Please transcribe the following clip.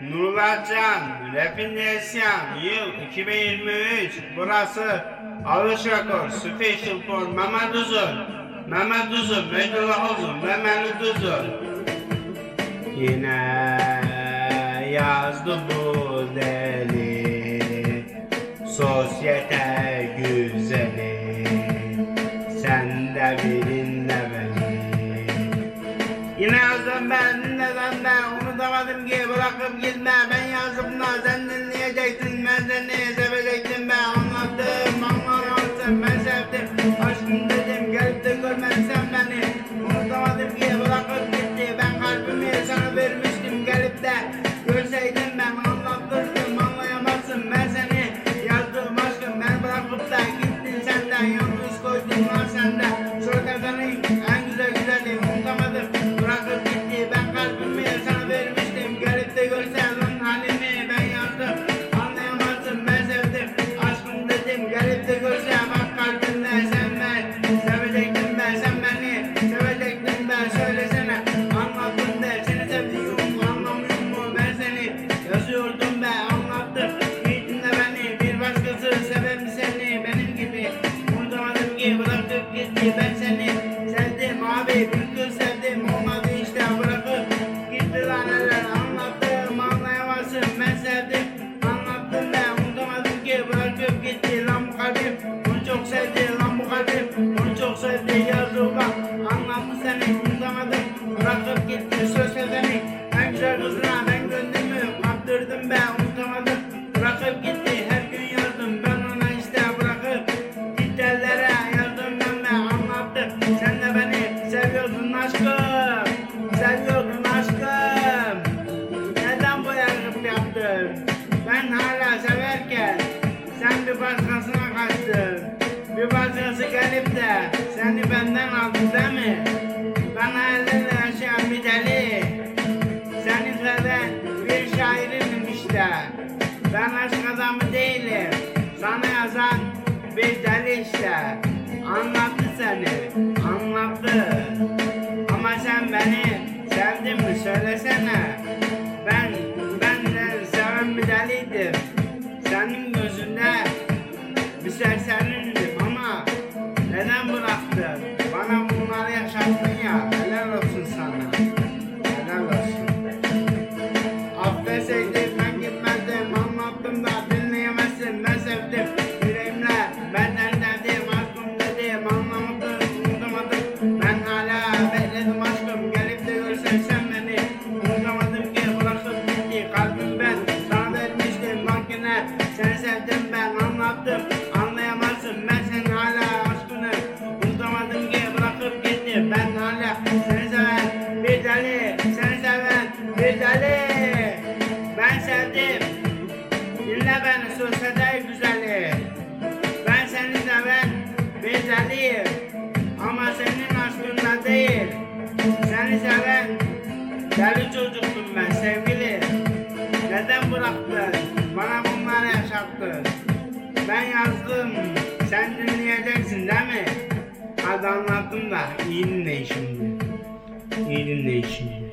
Muratcan, Rap'in isyan, yıl 2023, burası Alış Rekor, Special for Mehmet Uzun, Mehmet Uzun, Meydullah Uzun, Mehmet Uzun. Yine yazdı bu deli, sosyete güzeli, sen de bilin de beni. Yine yazdım ben neden de unutamadım ki bırakıp gitme. Ben yazdım da sen dinleyecektin ben seni sevecektim? Ben anlattım anlamazsın ben sevdim aşkım dedim. Gelip de görmezsen beni. Unutamadım ki bırakıp gitti. Ben kalbimi sana vermiştim. Gelip de görseydin ben anlattırdım. Anlayamazsın. Ben seni yazdım aşkım. Ben bırakıp da bırakıp gitti lan bu kalbim onu çok sevdi lan bu kalbim onu çok sevdi yazdı bak anlattı seni unutamadım bırakıp bir başkasına kaçtın bir başkası gelip de seni benden aldı değil mi ben hayallerle yaşayan bir deli seni seven bir şairim işte. Ben aşk adamı değilim. Sana yazan bir deli işte. Anlattı seni. Anlattı. Ama sen sevdim Yüreğimle benden sevdim aşkım dedim Anlamadım unutamadım. Ben hala bekledim aşkım Gelip de görsen sen beni. Unutamadım ki bırakıp gitti Kalbim ben sana vermiştim Bak yine seni sevdim ben anlattım. Anlayamazsın ben senin hala aşkını. Unutamadım ki bırakıp gitti Ben hala Dinle beni sosyete güzeli Ben seni seven bir deliyim Ama senin aşkında değil. Seni seven deli çocuktum ben sevgili Neden bıraktın? Bana bunları yaşattın. Ben yazdım Sen dinleyeceksin değil mi? Hadi anlattım da iyi dinleyin şimdi İyi dinleyin şimdi